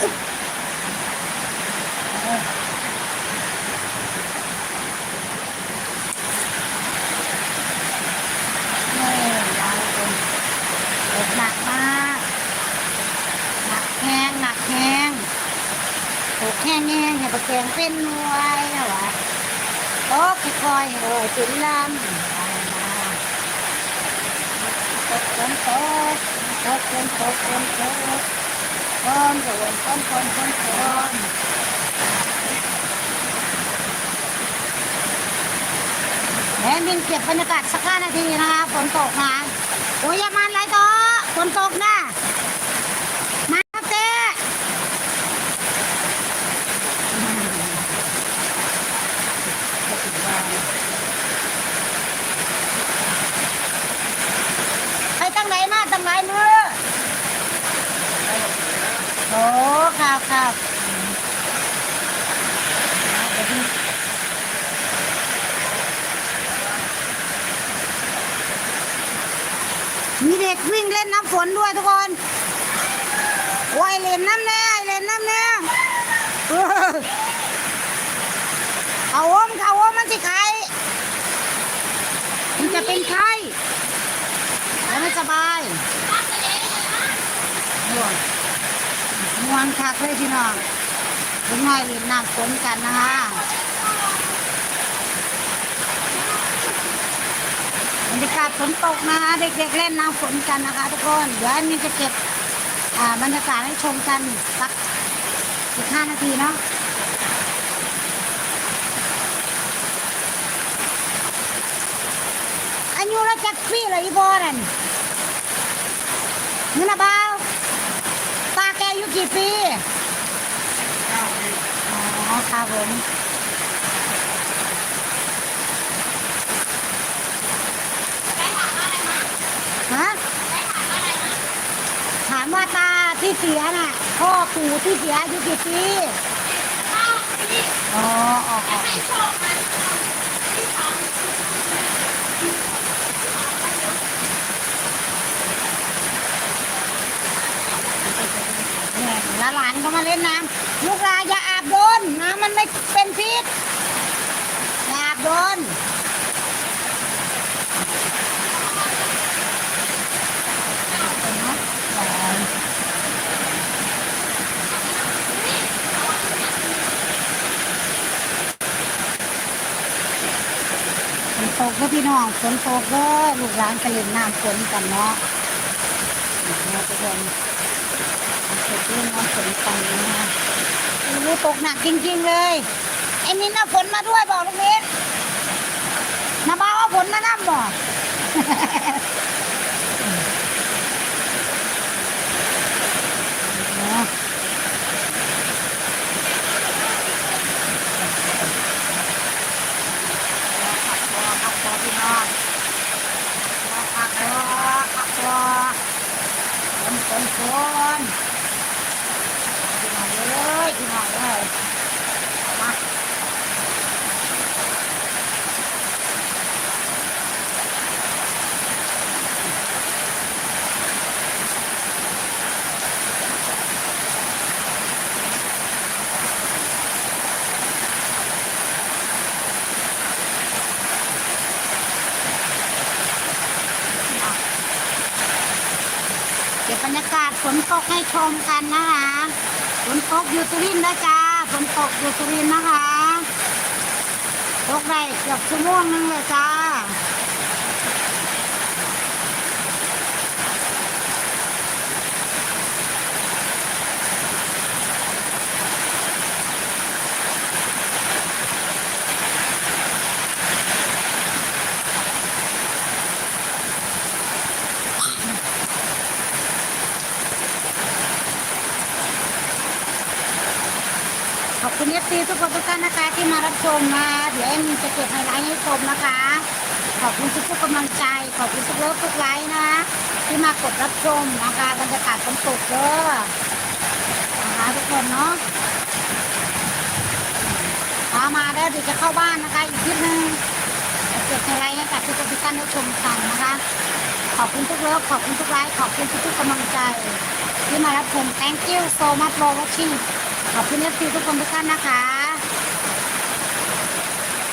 นี่ยหนักมาก หนักแห้งหนักแห้งตกแห้งแห้งเนี่ยประแกงเป็นหน่วยนะวะโต๊ะค่อยๆโอ้ยจุนลำตกฝนตกตกฝนตกฝนตก ฝนฝนฝนฝนฝนฝนแม่บินเก็บบรรยากาศสักห้านาทีนะคะฝนตกนะโอ้ยอย่ามาไรต่อฝนตกนะมาเต้ไปตั้งไหนมาตั้งไหนมือโอ้ ครับครับเดี๋ยวมีเด็กวิ่งเล่นน้ำฝนด้วยทุกคนโอ้ยเล่นน้ำแน่เล่นน้ำแน่เออเขาวมเขาวมมันสิไข่มันจะเป็นไข้แล้วไม่สบายม่วง มวงคักเลยพี่น้องเล็กน้อยเล่นน้ำฝนกันนะคะบรรยากาศฝนตกนะคะเด็กๆเล่นน้ำฝนกันนะคะ ทุกคนเดี๋ยวอันนี้จะเก็บอ่าบรรยากาศให้ชมกันสักสิบห้านาทีเนาะอายุเราจักปีเลยอีบอนั่นเงินะบ่าวตาแกอายุกี่ปีอ๋อ ครับผมฮะถามว่าตาที่เสียน่ะ พ่อปู่ที่เสียอายุกี่ปีอ๋ออ๋ออ๋อเนี่ยแล้วหลานก็มาเล่นน้ำลูกลายาอาบโดนน้ำมันไม่เป็นพิษอย่าอาบโดน ฝนตกก็พี่น้องฝนตกก็ลูกหลานก็เล่นน้ำฝนกันเนาะเนี่ยทุกคนตกเล่นน้ำฝนกันนะโอ้โหตกหนักจริงๆเลยไอ้มินน่ะฝนมาด้วยบอกลูกมินนาบ้าว่าฝนมาน้ำบอก ขับคอพี่น้องขับคอขับคอฝนฝนฝน พี่น้องเลยพี่น้องเลยมาเก็บบรรยากาศฝ นตกให้ชมกันนะคะฝนตกอยู่สุรินทร์นะจ๊ะฝนตกอยู่สุรินทร์นะคะตกได้เกือบชั่วโมงนึงเลยจ้า คุณเอฟซีทุกคนทุกท่านนะคะที่มารับชมนะเดี๋ยวเอ็มจะเก็บไฮไลท์ให้ชมนะคะ ขอบคุณทุกทุกกำลังใจ ขอบคุณทุกเลิฟทุกไลน์นะ ที่มากดรับชมนะคะบรรยากาศฝนตกเด้อนะคะทุกคนเนาะมามาได้เดี๋ยวจะเข้าบ้านนะคะ อีกทีหนึ่งเก็บไฮไลท์ให้กับทุกทุกท่านได้ชมกันนะคะ ขอบคุณทุกเลิฟขอบคุณทุกไลน์ขอบคุณทุกทุกกำลังใจ ที่มารับชม thank you so much for watching ขอบคุณเอฟซีทุกคนทุกท่านนะคะ